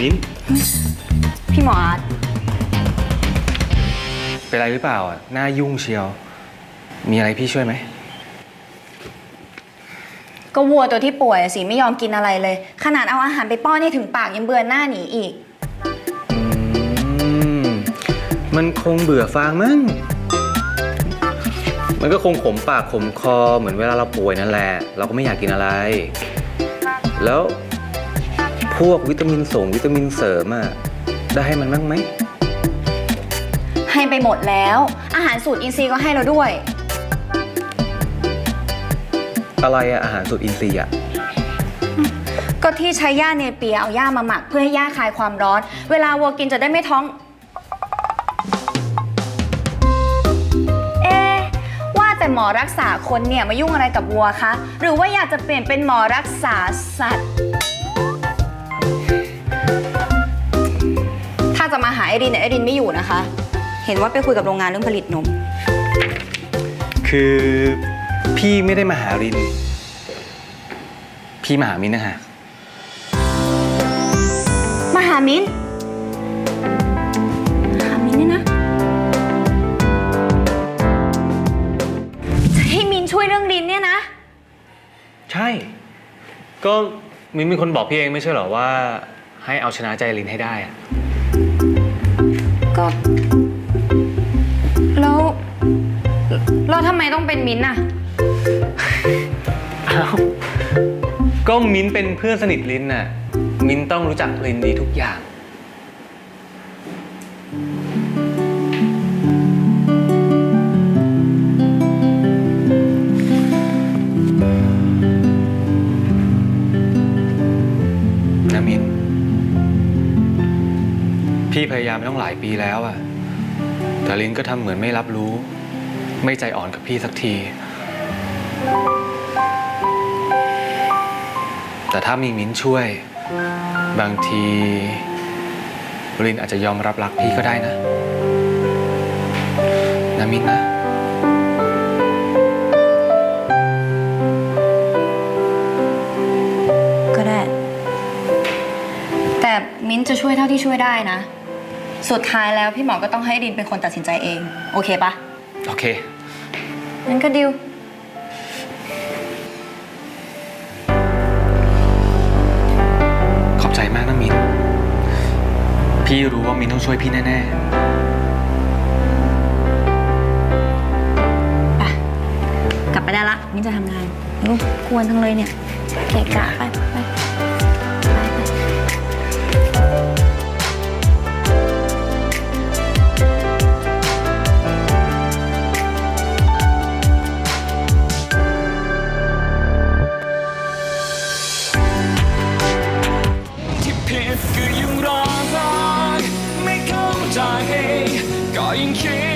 มิ้น พี่หมออาร์ตเป็นไรหรือเปล่าอะหน้ายุ่งเชียว มีอะไรพี่ช่วยไหม ก็วัวตัวที่ป่วยอะสิไม่ยอมกินอะไรเลย ขนาดเอาอาหารไปป้อนนี่ถึงปากยังเบือนหน้าหนีอีก อืม มันคงเบื่อฟางมั้ง มันก็คงขมปากขมคอเหมือนเวลาเราป่วยนั่นแหละ เราก็ไม่อยากกินอะไร แล้ว พวกวิตามินส่งวิตามินเสริมอะได้ให้มันบ้างไหม ให้ไปหมดแล้ว อาหารสูตรอินทรีย์ก็ให้เราด้วย อะไรอะอาหารสูตรอินทรีย์อะก็ที่ใช้หญ้าเนเปียเอาหญ้ามาหมัก เพื่อให้หญ้าคลายความร้อน เวลาวัวกินจะได้ไม่ท้อง เอ๊ะว่าแต่หมอรักษาคนเนี่ยมายุ่งอะไรกับวัวคะ หรือว่าอยากจะเปลี่ยนเป็นหมอรักษาสัตว์ จะมาหาไอรินเนี่ยไอรินไม่อยู่นะคะ เห็นว่าไปคุยกับโรงงานเรื่องผลิตนม คือพี่ไม่ได้มาหาริน พี่มาหามินนะฮะมาหามิ้นหามิ้นเนี่ยนะ จะให้มิ้นช่วยเรื่องดินเนี่ยนะ ใช่ ก็มินเป็นคนบอกพี่เองไม่ใช่เหรอว่า ให้เอาชนะใจลินให้ได้อะ ก็ แล้ว แล้วทำไมต้องเป็นมิ้นท์อะอ้าวก็มิ้นเป็นเพื่อนสนิทลินน่ะ มิ้นต้องรู้จักลินดีทุกอย่าง พี่พยายามมาต้องหลายปีแล้วอะแต่ลินก็ทำเหมือนไม่รับรู้ ไม่ใจอ่อนกับพี่สักที แต่ถ้ามีมิ้นช่วย บางทีลินอาจจะยอมรับรักพี่ก็ได้นะ นะมิ้นนะก็ได้แต่มิ้นจะช่วยเท่าที่ช่วยได้นะ สุดท้ายแล้วพี่หมอก็ต้องให้ดินเป็นคนตัดสินใจเอง โอเคปะโอเค งั้นก็ดิว ขอบใจมากนะมิ้นพี่รู้ว่ามิ้นต้องช่วยพี่แน่ ไป กลับไปได้ละมิ้นจะทำงานอู้กวนทั้งเลยเนี่ยเกะกะไปไปไปไป ผิดคือยังรอรักไม่เข้าใจก็ยังคิด